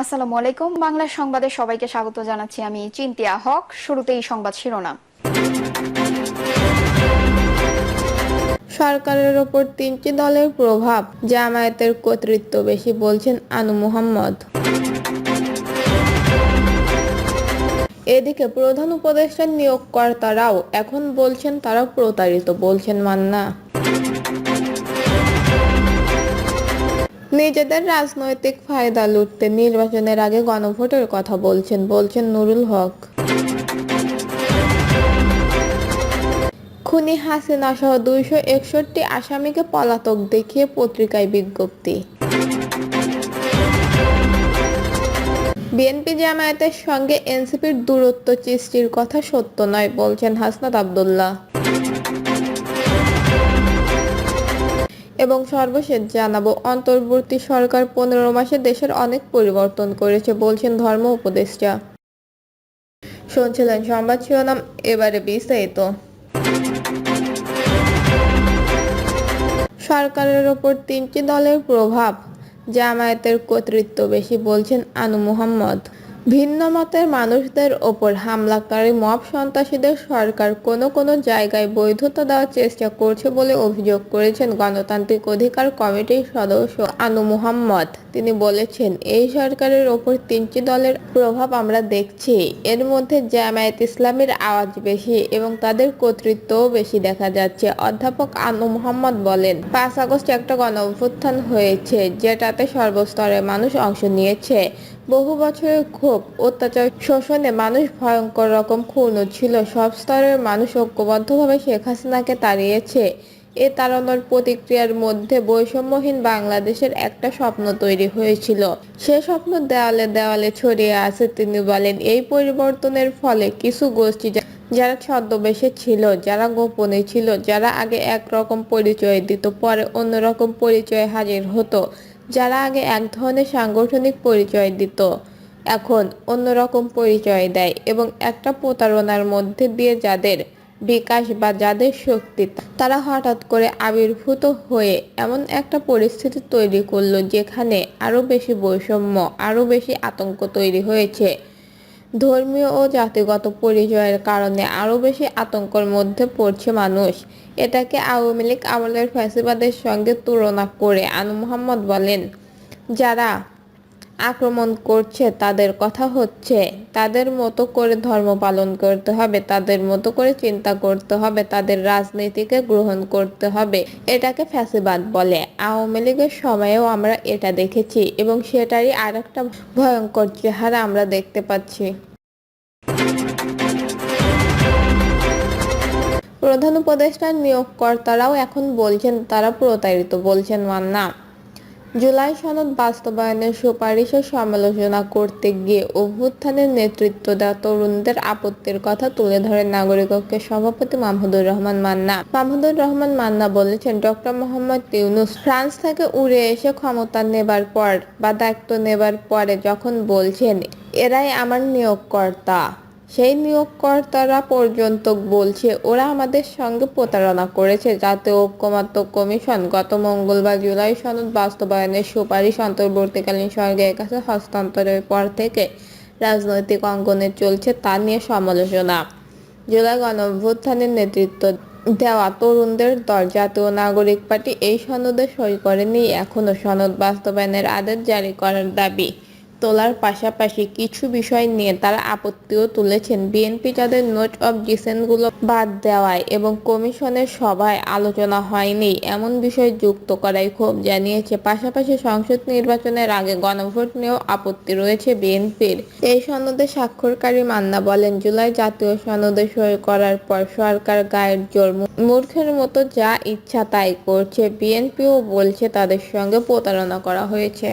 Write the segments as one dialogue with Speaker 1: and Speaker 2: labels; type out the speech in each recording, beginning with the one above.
Speaker 1: আসসালামু আলাইকুম। বাংলা সংবাদে সবাইকে স্বাগত জানাচ্ছি আমি চিন্তিয়া হক। শুরুতেই সংবাদ শিরোনাম।
Speaker 2: সরকারের ওপর তিনটি দলের প্রভাব, জামায়াতের কর্তৃত্ব বেশি বলছেন আনু মোহাম্মদ। এদিকে প্রধান উপদেষ্টার নিয়োগকর্তারাও এখন বলছেন তারা প্রতারিত, বলছেন মান্না। নিজেদের রাজনৈতিক ফায়দা লুটতে নির্বাচনের আগে গণভোটের কথা বলছেন বলছেন নুরুল হক। খুনি হাসিনা সহ দুইশো একষট্টি আসামিকে পলাতক দেখিয়ে পত্রিকায় বিজ্ঞপ্তি। বিএনপি জামায়াতের সঙ্গে এনসিপির দূরত্ব সৃষ্টির কথা সত্য নয়, বলছেন হাসনাত আবদুল্লাহ। এবং সর্বশেষ জানাব, অন্তর্বর্তী সরকার পনেরো মাসে দেশের অনেক পরিবর্তন করেছে বলছেন ধর্ম উপদেষ্টা। শুনছিলেন সংবাদ শিরোনাম, এবারে বিস্তারিত। সরকারের ওপর তিনটি দলের প্রভাব, জামায়াতের কর্তৃত্ব বেশি বলছেন আনু মোহাম্মদ। ভিন্ন মতের মানুষদের ওপর হামলাকারী মব সন্ত্রাসীদের সরকার কোনো কোনো জায়গায় বৈধতা দেওয়ার চেষ্টা করছে বলে অভিযোগ করেছেন গণতান্ত্রিক অধিকার কমিটির সদস্য আনু মুহাম্মদ। তিনি বলেছেন, এই সরকারের ওপর তিনটি দলের প্রভাব আমরা দেখছি। এর মধ্যে জামায়াত ইসলামের আওয়াজ বেশি এবং তাদের কর্তৃত্বও বেশি দেখা যাচ্ছে। অধ্যাপক আনু মুহাম্মদ বলেন, পাঁচ আগস্ট একটা গণ অভ্যুত্থান হয়েছে যেটাতে সর্বস্তরের মানুষ অংশ নিয়েছে। বহু বছরের ক্ষোভ, অত্যাচার, শোষণে মানুষ ভয়ঙ্কর রকম ক্ষুণ্ণ ছিল। সব স্তরের মানুষ ঐক্যবদ্ধভাবে শেখ হাসিনাকে তাড়িয়েছে। এ তাড়ানোর প্রতিক্রিয়ার মধ্যে বৈষম্যহীন বাংলাদেশের একটা স্বপ্ন তৈরি হয়েছিল। সে স্বপ্ন দেওয়ালে দেওয়ালে ছড়িয়ে আছে, তিনি বলেন, এই পরিবর্তনের ফলে কিছু গোষ্ঠী যারা ছদ্মবেশে ছিল, যারা গোপনে ছিল, যারা আগে একরকম পরিচয় দিত, পরে অন্যরকম পরিচয় হাজির হতো যারা আগে এক ধরনের সাংগঠনিক পরিচয় দিত, এখন অন্যরকম পরিচয় দেয় এবং একটা প্রতারণার মধ্যে দিয়ে যাদের বিকাশ বা যাদের শক্তি তারা হঠাৎ করে আবির্ভূত হয়ে এমন একটা পরিস্থিতি তৈরি করল যেখানে আরও বেশি বৈষম্য, আরও বেশি আতঙ্ক তৈরি হয়েছে। ধর্মীয় ও জাতিগত পরিচয়ের কারণে আরও বেশি আতঙ্কের মধ্যে পড়ছে মানুষ। এটাকে আওয়ামী লীগ আমলের ফ্যাসিবাদের সঙ্গে তুলনা করে আনু মোহাম্মদ বলেন। যারা আক্রমণ করছে, তাদের কথা হচ্ছে, তাদের মতো করে ধর্ম পালন করতে হবে, তাদের মতো করে চিন্তা করতে হবে, তাদের রাজনীতিকে গ্রহণ করতে হবে। এটাকে ফ্যাসিবাদ বলে। আওয়ামী লীগের সময়েও আমরা এটা দেখেছি এবং সেটারই আরেকটা ভয়ঙ্কর চেহারা আমরা দেখতে পাচ্ছি। প্রধান উপদেষ্টার নিয়োগকর্তারাও এখন বলছেন, তারা প্রতারিত বলছেন মান্না। জুলাই সনদ বাস্তবায়নের সুপারিশের সমালোচনা করতে গিয়ে অভ্যুত্থানের নেতৃত্ব দেওয়া তরুণদের আপত্তির কথা তুলে ধরেন নাগরিক ঐক্যের সভাপতি মাহমুদুর রহমান মান্না। মাহমুদুর রহমান মান্না বলেছেন, ডক্টর মোহাম্মদ ইউনুস ফ্রান্স থেকে উড়ে এসে ক্ষমতা নেবার পর বা দায়িত্ব নেবার পরে যখন বলছেন, এরাই আমার নিয়োগকর্তা। সেই নিয়োগকর্তারা পর্যন্ত বলছে, ওরা আমাদের সঙ্গে প্রতারণা করেছে। যাতে ঐক্যমত্য কমিশন গত মঙ্গলবার জুলাই সনদ বাস্তবায়নের সুপারিশ অন্তর্বর্তীকালীন সরকারের কাছে হস্তান্তরের পর থেকে রাজনৈতিক অঙ্গনে চলছে তা নিয়ে সমালোচনা। জুলাই গণঅভ্যুত্থানের নেতৃত্ব দেওয়া তরুণদের দল, জাতীয় নাগরিক পার্টি এই সনদে সই করেনি। এখনও সনদ বাস্তবায়নের আদেশ জারি করার দাবি। তোলার পাশাপাশি কিছু বিষয় নিয়ে তারা আপত্তিও তুলেছেন। বিএনপি যাদের নোট অব ডিসেন্টগুলো বাদ দেওয়ায় এবং কমিশনের সভায় আলোচনা হয়নি, এমন বিষয় যুক্ত করায় ক্ষোভ জানিয়েছে। পাশাপাশি সংসদ নির্বাচনের আগে গণভোট নিয়েও আপত্তি রয়েছে বিএনপির। এই সনদে স্বাক্ষরকারী মান্না বলেন, জুলাই জাতীয় সনদে সই করার পর সরকার গায়ের জোর, মূর্খের মতো যা ইচ্ছা তাই করছে। বিএনপিও বলছে তাদের সঙ্গে প্রতারণা করা হয়েছে।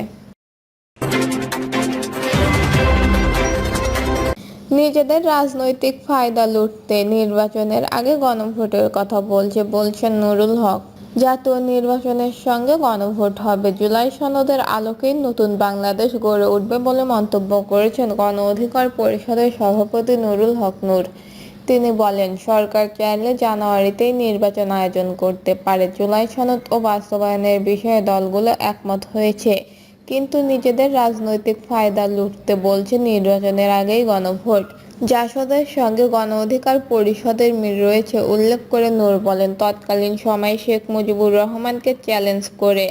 Speaker 2: নিজেদের রাজনৈতিক ফায়দা লুটতে নির্বাচনের আগে গণভোটের কথা বলছে, বলছেন নুরুল হক। জাতীয় নির্বাচনের সঙ্গে গণভোট হবে। জুলাই সনদের আলোকেই নতুন বাংলাদেশ গড়ে উঠবে বলে মন্তব্য করেছেন গণ অধিকার পরিষদের সভাপতি নুরুল হক নূর। তিনি বলেন, সরকার চাইলে জানুয়ারিতেই নির্বাচন আয়োজন করতে পারে। জুলাই সনদ ও বাস্তবায়নের বিষয়ে দলগুলো একমত হয়েছে। কিন্তু নিজেদের রাজনৈতিক ফায়দা লুটতে বলছে নির্বাচনের আগেই গণভোট। জাসদের সঙ্গে গণ অধিকার পরিষদের মিল রয়েছে, উল্লেখ করে নূর বলেন। তৎকালীন সময়ে শেখ মুজিবুর রহমানকে চ্যালেঞ্জ করে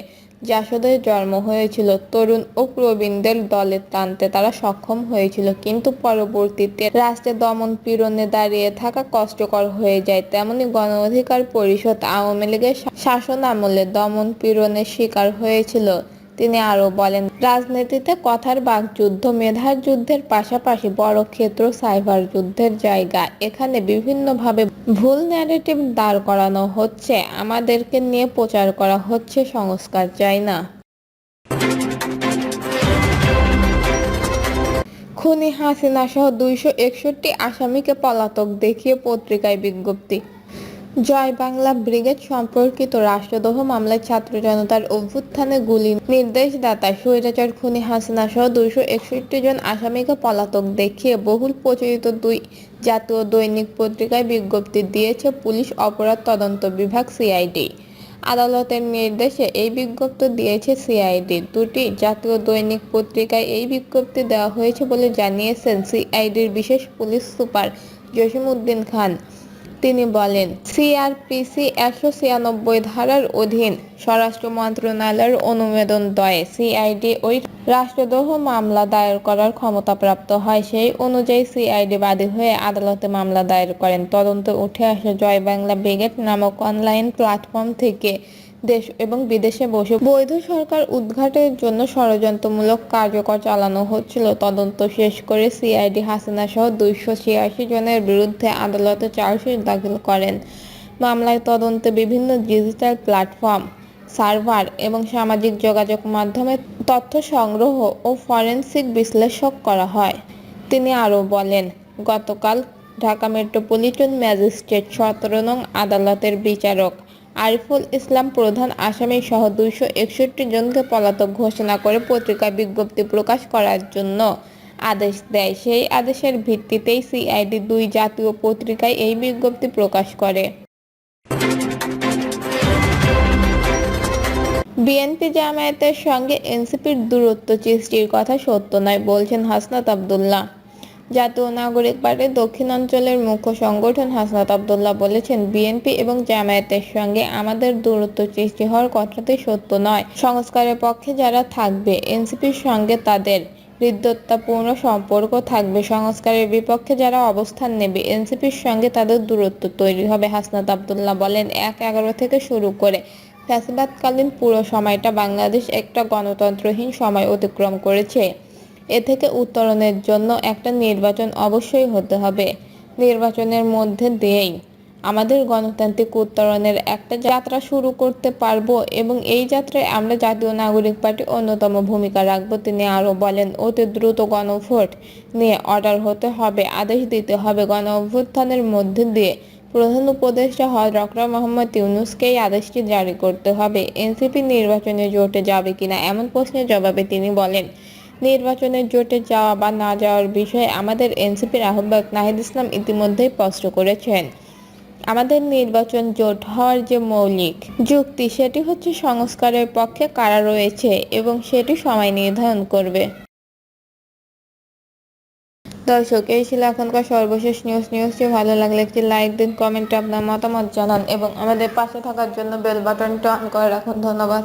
Speaker 2: জাসদের জন্ম হয়েছিল। তরুণ ও প্রবীণদের দলে টানতে তারা সক্ষম হয়েছিল, কিন্তু পরবর্তীতে রাষ্ট্রে দমন পীড়নে দাঁড়িয়ে থাকা কষ্টকর হয়ে যায়। তেমনি গণ অধিকার পরিষদ আওয়ামী লীগের শাসন আমলে দমন পীড়নের শিকার হয়েছিল। তিনি আরও বলেন, রাজনীতিতে কথার বাকযুদ্ধ মেধার যুদ্ধের পাশাপাশি বড় ক্ষেত্র সাইবার যুদ্ধের জায়গা। এখানে বিভিন্নভাবে ভুল ন্যারেটিভ দাঁড় করানো হচ্ছে। আমাদেরকে নিয়ে প্রচার করা হচ্ছে, সংস্কার চাই না। খুনি হাসিনা সহ দুইশো একষট্টি আসামিকে পলাতক দেখিয়ে পত্রিকায় বিজ্ঞপ্তি। জয় বাংলা ব্রিগেড সম্পর্কিত রাষ্ট্রদ্রোহ মামলায় ছাত্র জনতার অভ্যুত্থানে গুলি নির্দেশদাতা স্বৈরাচার খুনি হাসিনা সহ দুইশো একষট্টি জন আসামিকে পলাতক দেখিয়ে বহুল প্রচলিত দুই জাতীয় দৈনিক পত্রিকায় বিজ্ঞপ্তি দিয়েছে পুলিশ অপরাধ তদন্ত বিভাগ সিআইডি। আদালতের নির্দেশে এই বিজ্ঞপ্তি দিয়েছে সিআইডি। দুটি জাতীয় দৈনিক পত্রিকায় এই বিজ্ঞপ্তি দেওয়া হয়েছে বলে জানিয়েছেন সিআইডির বিশেষ পুলিশ সুপার জসিম উদ্দিন খান। তিনি বলেন, সিআরপিসি একশো ছিয়ানব্বই ধারার অধীন স্বরাষ্ট্র মন্ত্রণালয়ের অনুমোদন দয়ে সিআইডি ওই রাষ্ট্রদ্রোহ মামলা দায়ের করার ক্ষমতাপ্রাপ্ত হয়। সেই অনুযায়ী সিআইডি বাদী হয়ে আদালতে মামলা দায়ের করেন। তদন্তে উঠে আসে জয় বাংলা ব্রিগেড নামক অনলাইন প্ল্যাটফর্ম থেকে দেশ এবং বিদেশে বসে বৈধ সরকার উদ্ঘাটের জন্য ষড়যন্ত্রমূলক কার্যকর চালানো হচ্ছিল। তদন্ত শেষ করে সিআইডি হাসিনা সহ দুইশো ছিয়াশি জনের বিরুদ্ধে আদালতে চার্জশিট দাখিল করেন। মামলায় তদন্তে বিভিন্ন ডিজিটাল প্ল্যাটফর্ম, সার্ভার এবং সামাজিক যোগাযোগ মাধ্যমে তথ্য সংগ্রহ ও ফরেনসিক বিশ্লেষক করা হয়। তিনি আরও বলেন, গতকাল ঢাকা মেট্রোপলিটন ম্যাজিস্ট্রেট সতেরো নং আদালতের বিচারক আরিফুল ইসলাম প্রধান আসামি সহ দুইশো একষট্টি জনকে পলাতক ঘোষণা করে পত্রিকায় বিজ্ঞপ্তি প্রকাশ করার জন্য আদেশ দেয়। সেই আদেশের ভিত্তিতেই সিআইডি দুই জাতীয় পত্রিকায় এই বিজ্ঞপ্তি প্রকাশ করে। বিএনপি জামায়াতের সঙ্গে এনসিপির দূরত্ব সৃষ্টির কথা সত্য নয়, বলছেন হাসনাত আবদুল্লাহ। জাতীয় নাগরিক পার্টির দক্ষিণাঞ্চলের মুখ্য সংগঠন হাসনাত আবদুল্লাহ বলেছেন, বিএনপি এবং জামায়াতের সঙ্গে আমাদের দূরত্ব সৃষ্টি হওয়ার কথাটি সত্য নয়। সংস্কারের পক্ষে যারা থাকবে, এনসিপির সঙ্গে তাদের হৃদ্যতাপূর্ণ সম্পর্ক থাকবে। সংস্কারের বিপক্ষে যারা অবস্থান নেবে, এনসিপির সঙ্গে তাদের দূরত্ব তৈরি হবে, হাসনাত আবদুল্লাহ বলেন। এক এগারো থেকে শুরু করে ফ্যাসিবাদকালীন পুরো সময়টা বাংলাদেশ একটা গণতন্ত্রহীন সময় অতিক্রম করেছে। এ থেকে উত্তরণের জন্য একটা নির্বাচন অবশ্যই হতে হবে। নির্বাচনের মধ্যে দিয়েই আমাদের গণতান্ত্রিক উত্তরণের একটা যাত্রা শুরু করতে পারব এবং এই যাত্রায় আমরা জাতীয় নাগরিক পার্টি অন্যতম ভূমিকা রাখব, তিনি আরও বলেন, অতি দ্রুত গণভোট নিয়ে অর্ডার হতে হবে, আদেশ দিতে হবে। গণ অভ্যুত্থানের মধ্যে দিয়ে প্রধান উপদেষ্টা হজরত মোহাম্মদ ইউনুসকে এই আদেশটি জারি করতে হবে। এনসিপি নির্বাচনে জোটে যাবে কিনা এমন প্রশ্নের জবাবে তিনি বলেন নির্বাচনের জোটে যাওয়া বা না যাওয়ার বিষয়ে আমাদের এনসিপির আহ্বায়ক নাহিদ ইসলাম ইতিমধ্যেই স্পষ্ট করেছেন। আমাদের নির্বাচন জোট হওয়ার যে মৌলিক যুক্তি, সেটি হচ্ছে সংস্কারের পক্ষে কারা রয়েছে এবং সেটি সময় নির্ধারণ করবে। দর্শক, এই ছিল এখনকার সর্বশেষ নিউজ নিউজটি ভালো লাগলে একটি লাইক দিন কমেন্টে আপনার মতামত জানান এবং আমাদের পাশে থাকার জন্য বেল বাটনটা অন করে রাখুন। ধন্যবাদ।